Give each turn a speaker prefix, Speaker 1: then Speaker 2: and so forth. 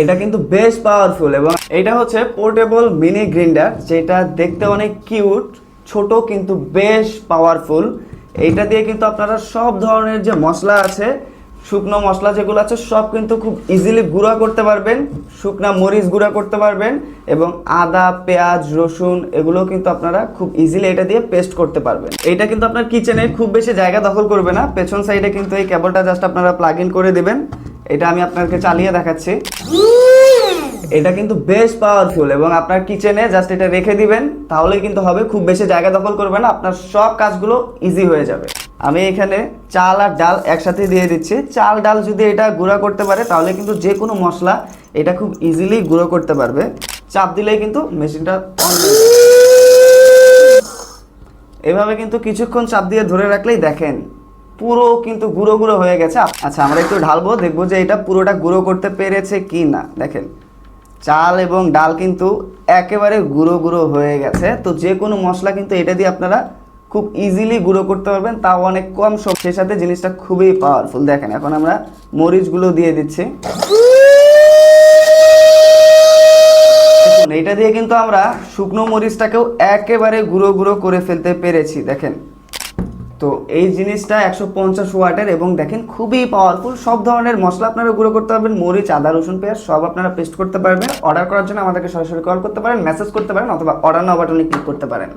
Speaker 1: এটা কিন্তু বেশ পাওয়ারফুল এবং এটা হচ্ছে পোর্টেবল মিনি গ্রাইন্ডার যেটা দেখতে অনেক কিউট ছোট কিন্তু বেশ পাওয়ারফুল এইটা দিয়ে কিন্তু আপনারা সব ধরনের যে মশলা আছে, শুকনো মশলা যেগুলো আছে, সব কিন্তু খুব ইজিলি গুঁড়া করতে পারবেন, শুকনা মরিচ গুঁড়া করতে পারবেন এবং আদা, পেঁয়াজ, রসুন এগুলো কিন্তু আপনারা খুব ইজিলি এটা দিয়ে পেস্ট করতে পারবেন। এটা কিন্তু আপনার কিচেনে খুব বেশি জায়গা দখল করবে না, পেছন সাইডে কিন্তু এই কেবলটা জাস্ট আপনারা প্লাগ ইন করে দিবেন। এটা আমি আপনাকে চালিয়ে দেখাচ্ছি। এটা কিন্তু বেশ পাওয়ারফুল এবং আপনার কিচেনে জাস্ট এটা রেখে দিবেন, তাহলেই কিন্তু হবে। খুব বেশি জায়গা দখল করবে না, আপনার সব কাজগুলো ইজি হয়ে যাবে। আমি এখানে চাল আর ডাল একসাথে দিয়ে দিচ্ছি। চাল, ডাল যদি এটা গুঁড়া করতে পারে, তাহলে কিন্তু যে কোনো মশলা এটা খুব ইজিলি গুঁড়ো করতে পারবে। চাপ দিলেই কিন্তু মেশিনটা এভাবে কিন্তু কিছুক্ষণ চাপ দিয়ে ধরে রাখলেই দেখেন পুরো কিন্তু গুঁড়ো গুঁড়ো হয়ে গেছে। আচ্ছা আমরা একটু ঢালবো, দেখব যে এটা পুরোটা গুঁড়ো করতে পেরেছে কি না দেখেন, চাল এবং ডাল কিন্তু একেবারে গুঁড়ো গুঁড়ো হয়ে গেছে। তো যে কোনো মশলা কিন্তু এটা দিয়ে আপনারা খুব ইজিলি গুঁড়ো করতে পারবেন, তাও অনেক কম সব সেই সাথে জিনিসটা খুবই পাওয়ারফুল দেখেন, এখন আমরা মরিচগুলো দিয়ে দিচ্ছি। এটা দিয়ে কিন্তু আমরা শুকনো মরিচটাকেও একেবারে গুঁড়ো গুঁড়ো করে ফেলতে পেরেছি। দেখেন তো এই জিনিসটা একশো পঞ্চাশ ওয়াটের এবং দেখেন খুবই পাওয়ারফুল সব ধরনের মশলা আপনারা গুঁড়ো করতে পারবেন, মরিচ, আদা, রসুন, পেঁয়াজ, সব আপনারা পেস্ট করতে পারবেন। অর্ডার করার জন্য আমাদেরকে সরাসরি কল করতে পারেন মেসেজ করতে পারেন অথবা অর্ডার নাও বাটনে ক্লিক করতে পারেন।